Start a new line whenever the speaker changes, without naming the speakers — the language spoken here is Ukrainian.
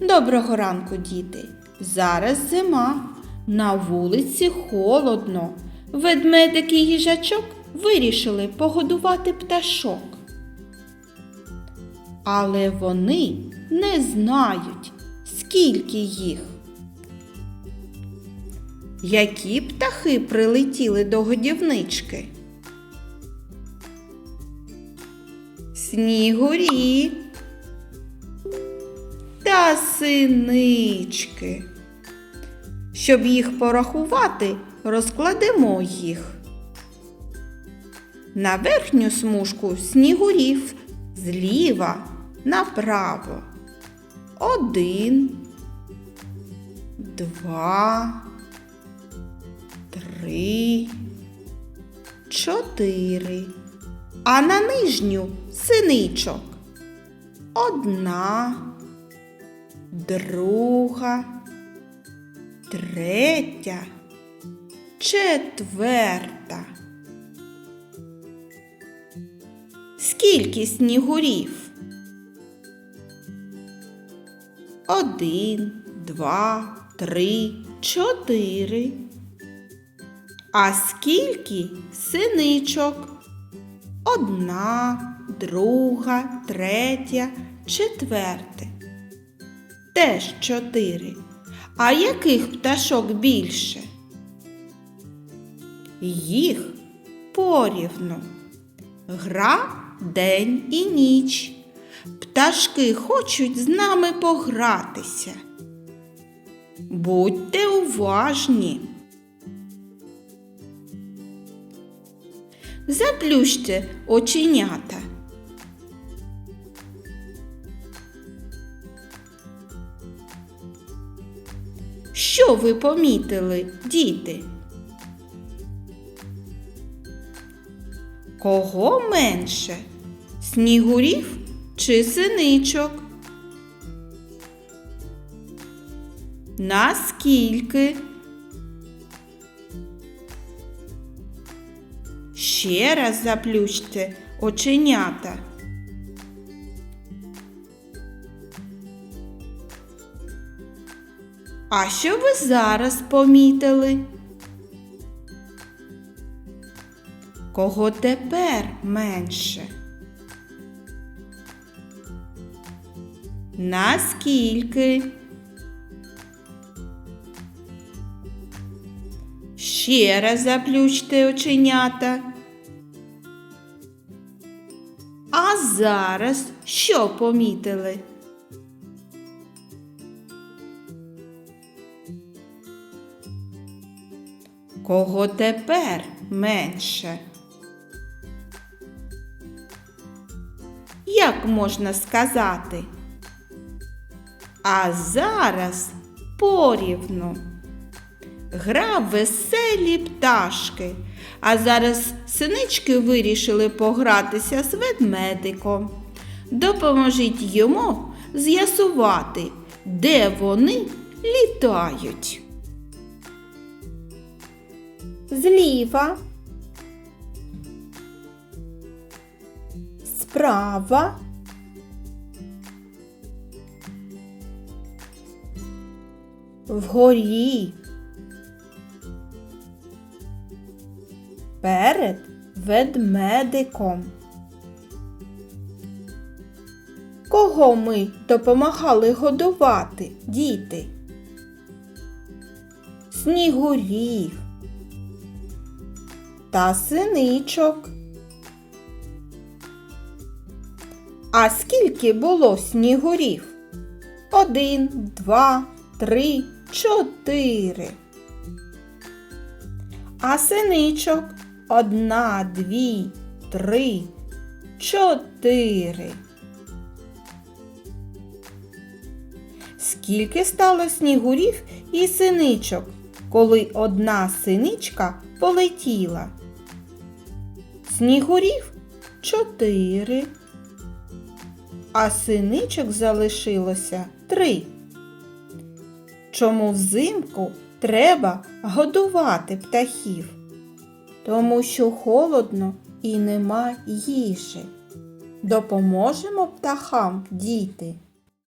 Доброго ранку, діти. Зараз зима. На вулиці холодно. Ведмедик і їжачок вирішили погодувати пташок. Але вони не знають, скільки їх. Які птахи прилетіли до годівнички? Снігурі синички. Щоб їх порахувати, розкладемо їх. На верхню смужку снігурів зліва направо. Один, два, три, чотири. А на нижню синичок. Одна, друга, третя, четверта. Скільки снігурів? Один, два, три, чотири. А скільки синичок? Одна, друга, третя, четверте. Теж чотири. А яких пташок більше? Їх порівну. Гра день і ніч. Пташки хочуть з нами погратися. Будьте уважні. Заплющте оченята. Що ви помітили, діти? Кого менше? Снігурів чи синичок? Наскільки? Ще раз заплющте оченята. А що ви зараз помітили? Кого тепер менше? Наскільки? Ще раз заплющте оченята. А зараз що помітили? Кого тепер менше? Як можна сказати? А зараз порівну. Гра веселі пташки. А зараз синички вирішили погратися з ведмедиком. Допоможіть йому з'ясувати, де вони літають. Зліва. Справа. Вгорі. Перед ведмедиком. Кого ми допомагали годувати, діти? Снігурів та синичок. А скільки було снігурів? Один, два, три, чотири. А синичок одна, дві, три, чотири. Скільки стало снігурів і синичок, коли одна синичка полетіла? Снігурів чотири, а синичок залишилося три. Чому взимку треба годувати птахів? Тому що холодно і нема їжі. Допоможемо птахам, діти.